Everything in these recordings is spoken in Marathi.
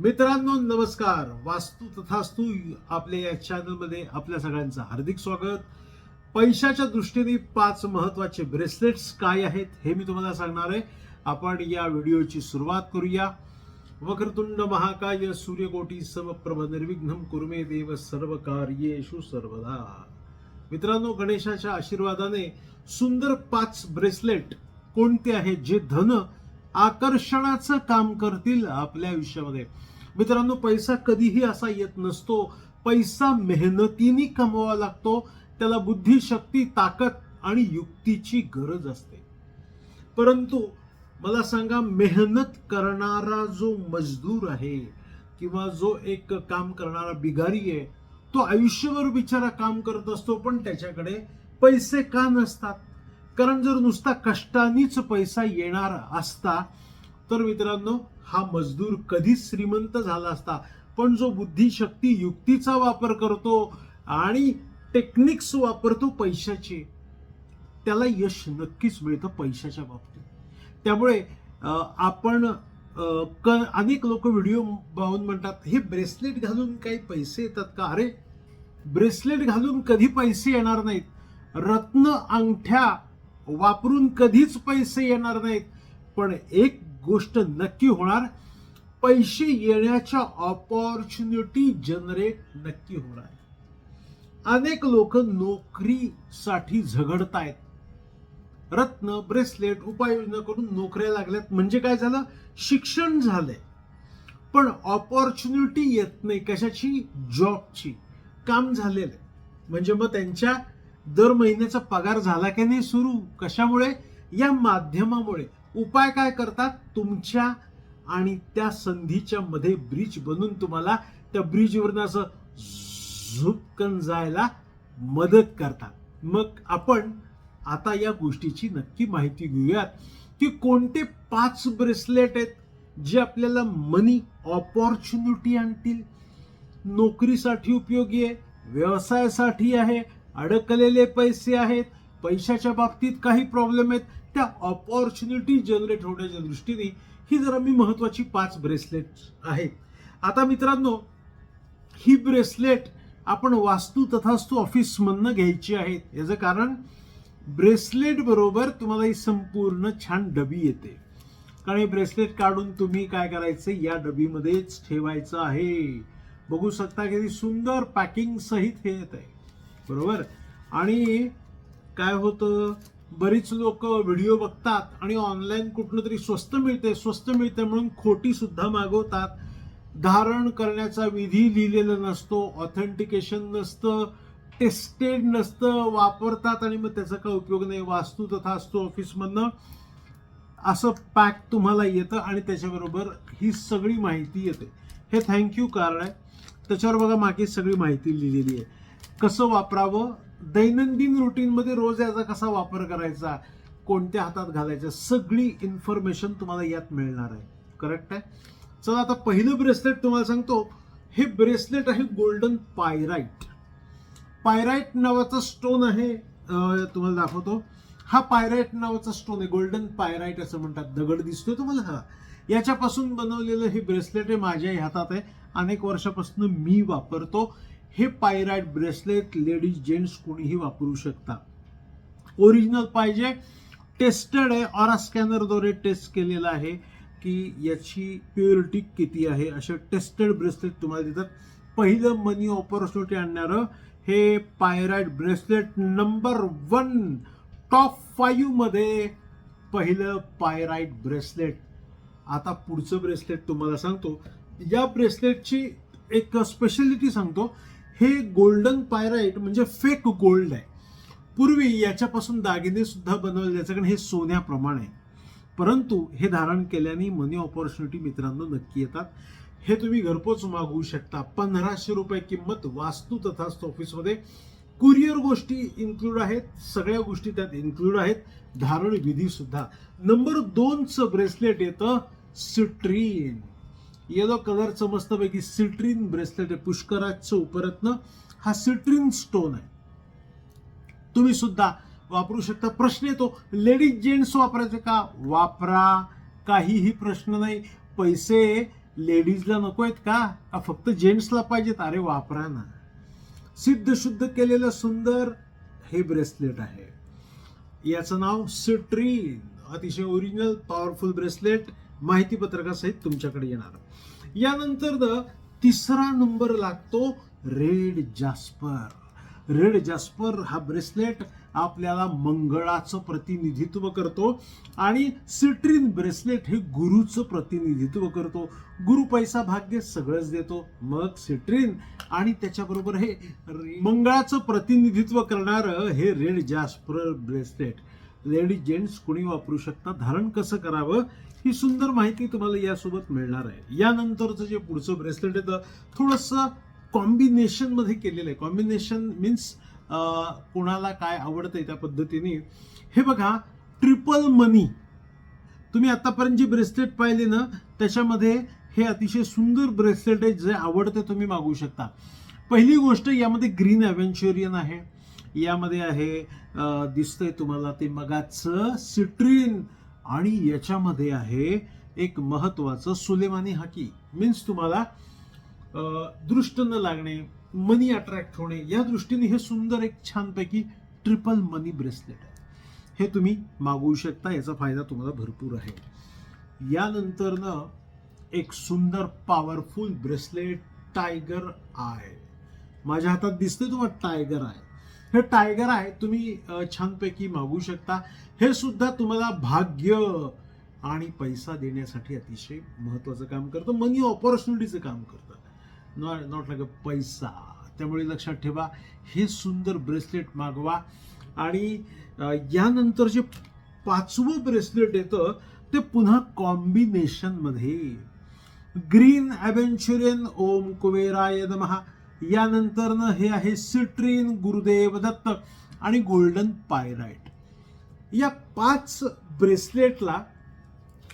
मित्रांनो नमस्कार. वास्तू तथास्तू आपल्या या चॅनलमध्ये आपल्या सगळ्यांचं हार्दिक स्वागत. पैशाच्या दृष्टीने पाच महत्त्वाचे ब्रेसलेट्स काय आहेत हे मी तुम्हाला सांगणार आहे. आपण या व्हिडिओची सुरुवात करूया. वक्रतुंड महाकाय सूर्यकोटी समप्रभ निर्विघ्नम कुर्मे देव सर्व कार्येशु सर्वदा. मित्रांनो गणेशाच्या आशीर्वादाने सुंदर पाच ब्रेसलेट कोणते आहेत जे धन आकर्षणाचं काम करतील आपल्या आयुष्यामध्ये. मित्रांनो पैसा कधीही असा येत नसतो. पैसा मेहनतीने कमवावा लागतो. त्याला बुद्धिशक्ती ताकद आणि युक्तीची गरज असते. परंतु मला सांगा मेहनत करणारा जो मजदूर आहे किंवा जो एक काम करणारा बिगारी आहे तो आयुष्यभर बिचारा काम करत असतो पण त्याच्याकडे पैसे का नसतात? कारण जर नुसता कष्टानीच पैसा येणार असता तर मित्रांनो हा मजदूर कधीच श्रीमंत झाला असता. पण जो बुद्धिशक्ती युक्तीचा वापर करतो आणि टेक्निक्स वापरतो पैशाचे त्याला यश नक्कीच मिळतं पैशाच्या बाबतीत. त्यामुळे आपण क अनेक लोक व्हिडिओ पाहून म्हणतात हे ब्रेसलेट घालून काही पैसे येतात का? अरे ब्रेसलेट घालून कधी पैसे येणार नाहीत. रत्न अंगठ्या वापरून कधीच पैसे येणार नाहीत. पण एक गोष्ट नक्की होणार पैसे येण्याच्या ऑपॉर्च्युनिटी जनरेट नक्की होणार. अनेक लोक नोकरीसाठी झगडतायत. रत्न ब्रेसलेट उपाययोजना करून नोकऱ्या लागल्यात. म्हणजे काय झालं? शिक्षण झालंय. पण ऑपॉर्च्युनिटी येत नाही. कशाची? जॉबची काम झालेलं आहे. म्हणजे मग त्यांच्या दर महिन्याचा पगार झाला की नाही सुरू? कशामुळे? या माध्यमामुळे. उपाय काय करतात? तुमच्या आणि त्या संधीच्या मध्ये ब्रिज बनून तुम्हाला त्या ब्रिजवरून असं झुपकन जायला मदत करतात. मग आपण आता या गोष्टीची नक्की माहिती घेऊयात की कोणते पाच ब्रेसलेट आहेत जे आपल्याला मनी ऑपॉर्च्युनिटी आणतील? नोकरीसाठी उपयोगी आहे? व्यवसायासाठी आहे? अडकलेले पैसे आहेत पैशाच्या बाबतीत काही प्रॉब्लेम आहेत त्या ऑपॉर्च्युनिटी जनरेट होण्याच्या दृष्टीने ही जरा मी महत्त्वाची पाच ब्रेसलेट आहेत. आता मित्रांनो ही ब्रेसलेट आपण वास्तू तथास्तू ऑफिसमधनं घ्यायची आहेत याचं कारण ब्रेसलेट बरोबर तुम्हाला ही संपूर्ण छान डबी येते. कारण हे ब्रेसलेट काढून तुम्ही काय करायचं या डबीमध्येच ठेवायचं आहे. बघू शकता किती सुंदर पॅकिंग सहित हे येत आहे बरोबर? आणि काय होतं? बरीच लोक व्हिडिओ बघतात आणि ऑनलाईन कुठलं तरी स्वस्त मिळते स्वस्त मिळते म्हणून खोटी सुद्धा मागवतात. धारण करण्याचा विधी लिहिलेला नसतो ऑथेंटिकेशन नसतं टेस्टेड नसतं वापरतात आणि मग त्याचा काय उपयोग नाही. वास्तू तथा असतो ऑफिसमधनं असं पॅक तुम्हाला येतं आणि त्याच्याबरोबर ही सगळी माहिती येते. हे थँक्यू कार्ड आहे. त्याच्यावर बघा मागे सगळी माहिती लिहिलेली आहे. कसं वापरावं? दैनंदिन रुटीनमध्ये रोज याचा कसा वापर करायचा? कोणत्या हातात घालायचं? सगळी इन्फॉर्मेशन तुम्हाला यात मिळणार आहे. करेक्ट आहे? चला आता पहिलं ब्रेसलेट तुम्हाला सांगतो. हे ब्रेसलेट आहे गोल्डन पायराईट पायराईट नावाचा स्टोन आहे. तुम्हाला दाखवतो. हा पायराईट नावाचा स्टोन आहे. गोल्डन पायराईट असं म्हणतात. दगड दिसतोय तुम्हाला? हा. याच्यापासून बनवलेलं हे ब्रेसलेट आहे माझ्याही हातात आहे. अनेक वर्षापासून मी वापरतो. हे पायराईट ब्रेसलेट लेडीज जेंट्स कोणीही वापरू शकता. ओरिजिनल पाहिजे. टेस्टेड आहे. ऑरा स्कॅनरद्वारे टेस्ट केलेलं आहे की याची प्युरिटी किती आहे. असे टेस्टेड ब्रेसलेट तुम्हाला देतात. पहिलं मनी ऑपॉर्च्युनिटी आणणारं हे pyrite bracelet number one top फाईव्हमध्ये पहिलं पायराईट ब्रेसलेट आता पुढचं ब्रेसलेट तुम्हाला सांगतो. या ब्रेसलेटची एक स्पेशालिटी सांगतो. हे गोल्डन पायराईट म्हणजे फेक गोल्ड आहे. पूर्वी याच्यापासून दागिने सुद्धा बनवले जायचे कारण हे सोन्याप्रमाणे आहे. परंतु हे धारण केल्याने मनी ऑपॉर्च्युनिटी मित्रांनो नक्की येतात. हे तुम्ही घरपोच मागवू शकता. पंधराशे रुपये किंमत वास्तू तथास्त ऑफिसमध्ये कुरिअर गोष्टी इन्क्लूड आहेत सगळ्या गोष्टी त्यात इन्क्लूड आहेत. धारण विधी सुद्धा. नंबर दोनचं ब्रेसलेट येतं सिट्रीन येलो कलरचं मस्तपैकी सिट्रीन ब्रेसलेट आहे. पुष्कराजचं उपरत्न. हा सिट्रीन स्टोन आहे. तुम्ही सुद्धा वापरू शकता. प्रश्न येतो लेडीज जेंट्स वापरायचे का? वापरा. काहीही प्रश्न नाही. पैसे लेडीजला नको आहेत का? का फक्त जेंट्सला पाहिजेत? अरे वापरा ना. सिद्ध शुद्ध केलेलं सुंदर हे ब्रेसलेट आहे. याचं नाव सिट्रीन. अतिशय ओरिजिनल पॉवरफुल ब्रेसलेट. माहिती पत्रकासहित तुमच्याकडे येणार. यानंतर तिसरा नंबर लागतो रेड जास्पर. रेड जास्पर हा ब्रेसलेट आपल्याला मंगळाचं प्रतिनिधित्व करतो आणि सिट्रीन ब्रेसलेट हे गुरुचं प्रतिनिधित्व करतो. गुरु पैसा भाग्य सगळंच देतो. मग सिट्रीन आणि त्याच्याबरोबर हे मंगळाचं प्रतिनिधित्व करणारं हे red jasper bracelet. Ladies gents कोणी वापरू शकता धारण कसं करावं? ही सुंदर माहिती तुम्हाला यासोबत मिळणार आहे. यानंतरचं जे पुढचं ब्रेसलेट येतं थोडंसं कॉम्बिनेशनमध्ये केलेलं आहे. कॉम्बिनेशन मीन्स कोणाला काय आवडतंय त्या पद्धतीने. हे बघा ट्रिपल मनी तुम्ही आतापर्यंत जी ब्रेसलेट पाहिले ना त्याच्यामध्ये हे अतिशय सुंदर ब्रेसलेट आहे जे आवडते तुम्ही मागवू शकता. पहिली गोष्ट यामध्ये ग्रीन ॲव्हेंच्युरियन आहे. यामध्ये आहे दिसतंय तुम्हाला ते मगाचं सिट्रीन. आणि याच्यामध्ये आहे एक महत्वाचं सुलेमानी हकी. मीन्स तुम्हाला दृष्ट न लागणे मनी अट्रॅक्ट होणे या दृष्टीने हे सुंदर एक छानपैकी ट्रिपल मनी ब्रेसलेट आहे. हे तुम्ही मागवू शकता याचा फायदा तुम्हाला भरपूर आहे. यानंतरनं एक सुंदर पॉवरफुल ब्रेसलेट टायगर आय माझ्या हातात दिसते तुम्हाला टायगर आहे हे टायगर आहे तुम्ही छानपैकी मागू शकता. हे सुद्धा तुम्हाला भाग्य आणि पैसा देण्यासाठी अतिशय महत्वाचं काम करतं. मनी ऑपॉर्च्युनिटीचं काम करतं. नॉट नॉट लाईक अ पैसा. त्यामुळे लक्षात ठेवा हे सुंदर ब्रेसलेट मागवा. आणि यानंतर जे पाचवं ब्रेसलेट येतं ते पुन्हा कॉम्बिनेशनमध्ये ग्रीन ॲव्हेंच्युरियन ओम कुबेराय नमः यानंतरनं हे आहे सिट्रीन गुरुदेव दत्त आणि गोल्डन पायराईट या पाच ब्रेसलेटला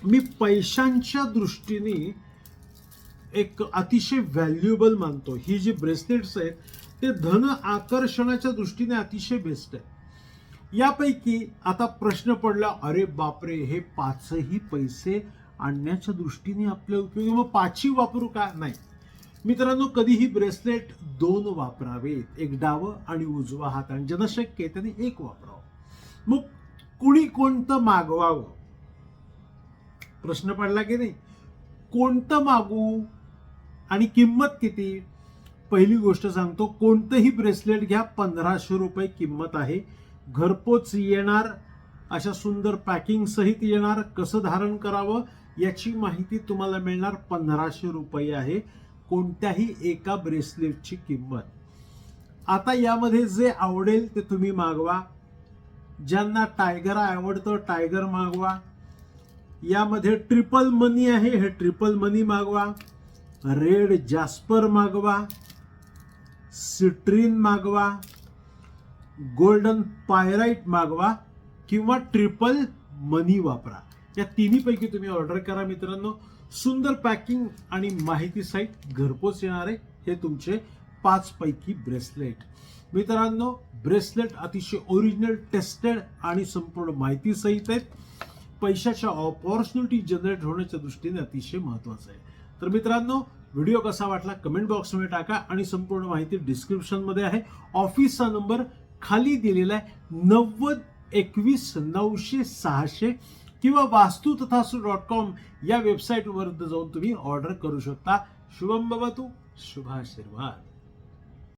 मी पैशांच्या दृष्टीने एक अतिशय व्हॅल्युएबल मानतो. ही जी ब्रेसलेट्स आहेत ते धन आकर्षणाच्या दृष्टीने अतिशय बेस्ट आहे यापैकी आता प्रश्न पडला अरे बापरे हे पाचही पैसे आणण्याच्या दृष्टीने आपल्या उपयोगी? मग पाचही वापरू का? नाही. मित्रांनो कधीही ब्रेसलेट दोन वापरावेत. एक डावं आणि उजवा हात आणि जनशक्य त्याने त्यांनी एक वापरावं. मग कुणी कोणतं मागवावं? प्रश्न पडला की नाही? कोणतं मागू आणि किंमत किती? पहिली गोष्ट सांगतो कोणतंही ब्रेसलेट घ्या पंधराशे रुपये किंमत आहे. घरपोच येणार अशा सुंदर पॅकिंग सहित येणार कसं धारण करावं याची माहिती तुम्हाला मिळणार पंधराशे रुपये आहे. कोणत्याही एका ब्रेसलेटची किंमत. आता यामध्ये जे आवडेल ते तुम्ही मागवा. ज्यांना टायगर आवडतं टायगर मागवा. यामध्ये ट्रिपल मनी आहे हे ट्रिपल मनी मागवा. रेड जास्पर मागवा. सिट्रीन मागवा. गोल्डन पायराईट मागवा. किंवा ट्रिपल मनी वापरा. या तिन्हीपैकी तुम्ही ऑर्डर करा मित्रांनो. सुंदर पॅकिंग आणि माहिती साईट घरपोच येणार आहे हे तुमचे पाच पैकी ब्रेसलेट. मित्रांनो ब्रेसलेट अतिशय ओरिजिनल टेस्टेड आणि संपूर्ण माहिती सहित आहेत. पैशाच्या ऑपॉर्च्युनिटी जनरेट होण्याच्या दृष्टीने अतिशय महत्वाचं आहे. तर मित्रांनो व्हिडिओ कसा वाटला कमेंट बॉक्समध्ये टाका आणि संपूर्ण माहिती डिस्क्रिप्शनमध्ये आहे. ऑफिसचा नंबर खाली दिलेला आहे नव्वद एकवीस नऊशे सहाशे किंवा वास्तू तथासू डॉट कॉम या वेबसाईटवर जाऊन तुम्ही ऑर्डर करू शकता. शुभम बाबा तू शुभाशीर्वाद.